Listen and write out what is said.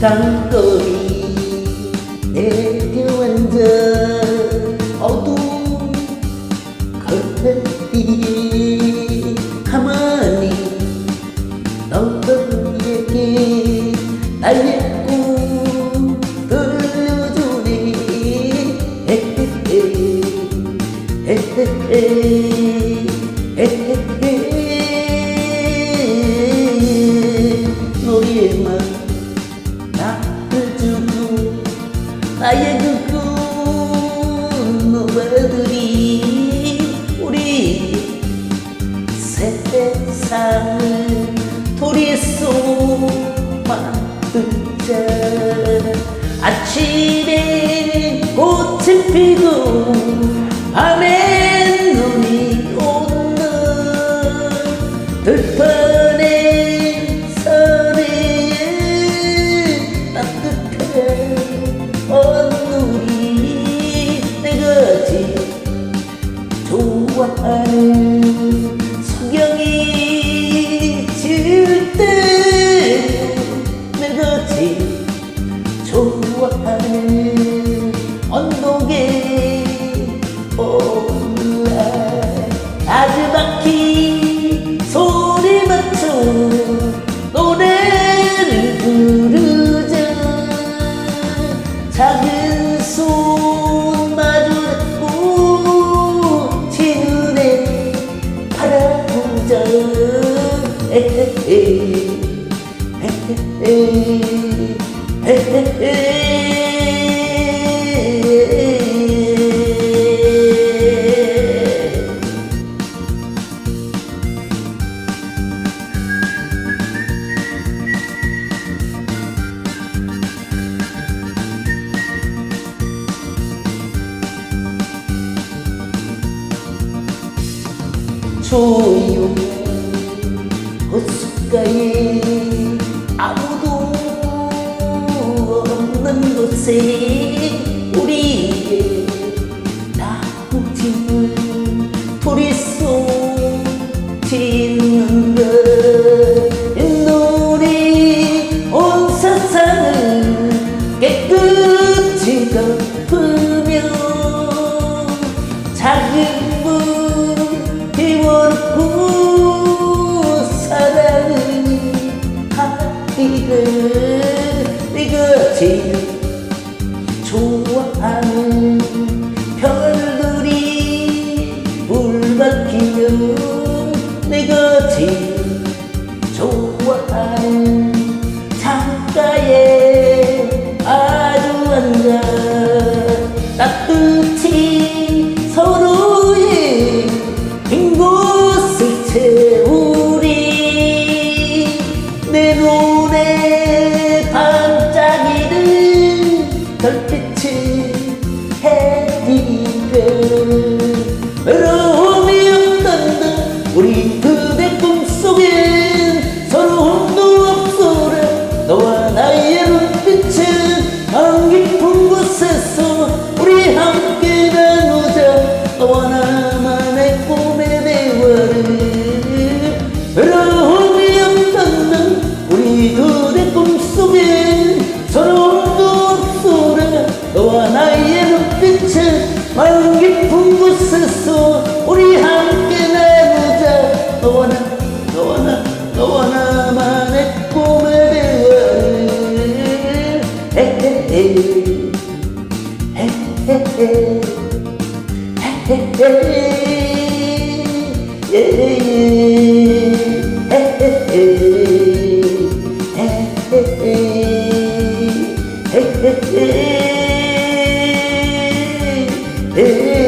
땅거리 내려앉아 어두운 거리에 가만히 너에게 나의 꿈 들려주니? 에헤헤 에헤헤 세상을 도리소 만들자 아침에 꽃이 피고 밤에 눈이 오는 들판에 서리에 따뜻한 온누리 내가 제일 좋아하는 성경이 질때 내가 제일 좋아하는 에헤 호숫가에 아무도 없는 곳에 우리의 나무집을 도리속 짓는 하기를 네가 제일 좋아하는 별들이 물 박히면 내가 제일 좋아하는 창가에 아주 앉아 따뜻히 서로의 빈 곳을 채우리. 내눈 그대 꿈속엔 서러움도 없소라 너와 나의 눈빛은 마음 깊은 곳에서 우리 함께 나누자. 너와 나 너와 나 너와 나만의 꿈의 대화를 헤헤헤. 헤헤헤. 헤헤헤. 예예 헤헤헤